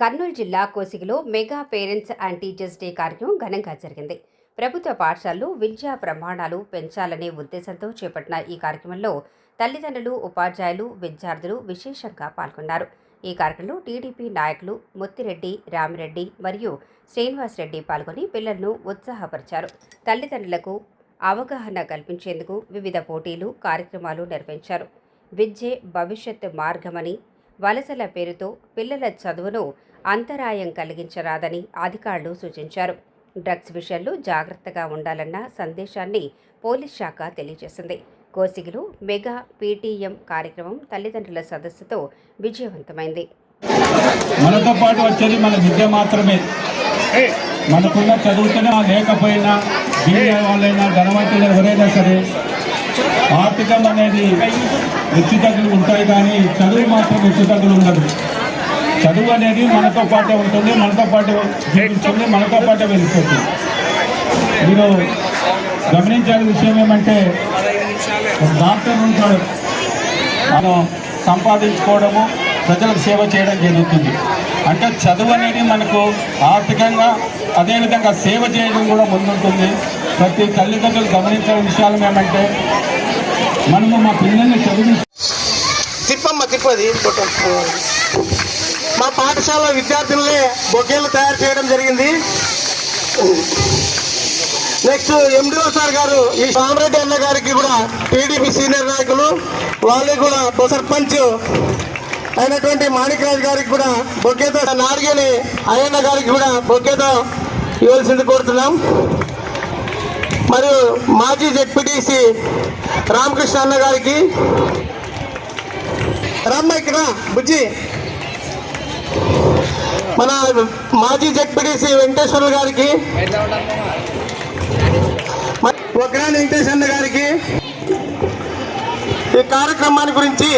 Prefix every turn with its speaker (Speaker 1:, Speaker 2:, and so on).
Speaker 1: కర్నూలు జిల్లా కోసిగిలో mega parents and teachers day కార్యక్రమం ఘనంగా జరిగింది. ప్రభుత్వ పాఠశాలలు విద్యా ప్రమాణాలు పెంచాలనే ఉద్దేశంతో చేపట్టిన ఈ కార్యక్రమంలో తల్లిదండ్రులు ఉపాధ్యాయులు విద్యార్థులు విశేషంగా పాల్గొన్నారు. ఈ కార్యక్రమంలో టీడీపీ నాయకులు ముత్తిరెడ్డి రామిరెడ్డి మరియు శ్రీనివాస్ రెడ్డి పాల్గొని పిల్లలను ఉత్సాహపరిచారు. తల్లిదండ్రులకు అవగాహన కల్పించేందుకు వివిధ పోటీలు కార్యక్రమాలు నిర్వహించారు. విద్యే భవిష్యత్ మార్గమని వలసల పేరుతో పిల్లల చదువును అంతరాయం కలిగించరాదని అధికారులు సూచించారు. డ్రగ్స్ విషయంలో జాగ్రత్తగా ఉండాలన్న సందేశాన్ని పోలీస్ శాఖ తెలియజేసింది. కోసిగిలో మెగా పీటీఎం కార్యక్రమం తల్లిదండ్రుల సదస్సుతో విజయవంతమైంది.
Speaker 2: మనతో పాటు వచ్చేది మన విద్య మాత్రమే. మనకున్న చదువుతున్నా లేకపోయినా వాళ్ళైనా ధనవంతులు ఎవరైనా సరే ఆర్థికం అనేది హెచ్చుతగ్గులు ఉంటాయి కానీ చదువు మాత్రం హెచ్చుతగ్గులు ఉండదు. చదువు అనేది మనతో పాటే ఉంటుంది మనతో పాటు జీవిస్తుంది మనతో పాటే వెళ్ళిపోతుంది. మీరు గమనించాల్సిన విషయం ఏమంటే డాక్టర్ ఉంటాడు. మనం సంపాదించుకోవడము ప్రజలకు సేవ చేయడం జరుగుతుంది. అంటే చదువు అనేది మనకు ఆర్థికంగా అదేవిధంగా సేవ చేయడం కూడా ముందుంటుంది. ప్రతి తల్లిదండ్రులు గమనించిన విషయాలు ఏమంటే మనము మా పిల్లల్ని చదివి
Speaker 3: తిప్పమ్మ తిప్పది. మా పాఠశాల విద్యార్థులనే బొకేలు తయారు చేయడం జరిగింది. నెక్స్ట్ ఎండిఓ సార్ గారు ఈ సామరెడ్డి అన్న గారికి కూడా టీడీపీ సీనియర్ నాయకులు వాళ్ళకి కూడా సర్పంచ్ అయినటువంటి మాణిక్రాజ్ గారికి కూడా బొకేతో నార్గేని అయ్యన్న గారికి కూడా బొకేతో ఇవ్వాల్సింది కోరుతున్నాం. మరియు మాజీ జెడ్పీటీసీ రామకృష్ణ అన్న గారికి రమ్మ ఇక్కడ బుజ్జి. మన మాజీ జెడ్పీటీసీ వెంకటేశ్వర గారికి ఒకరాని వగ్రాని అన్న గారికి ఈ కార్యక్రమాన్ని గురించి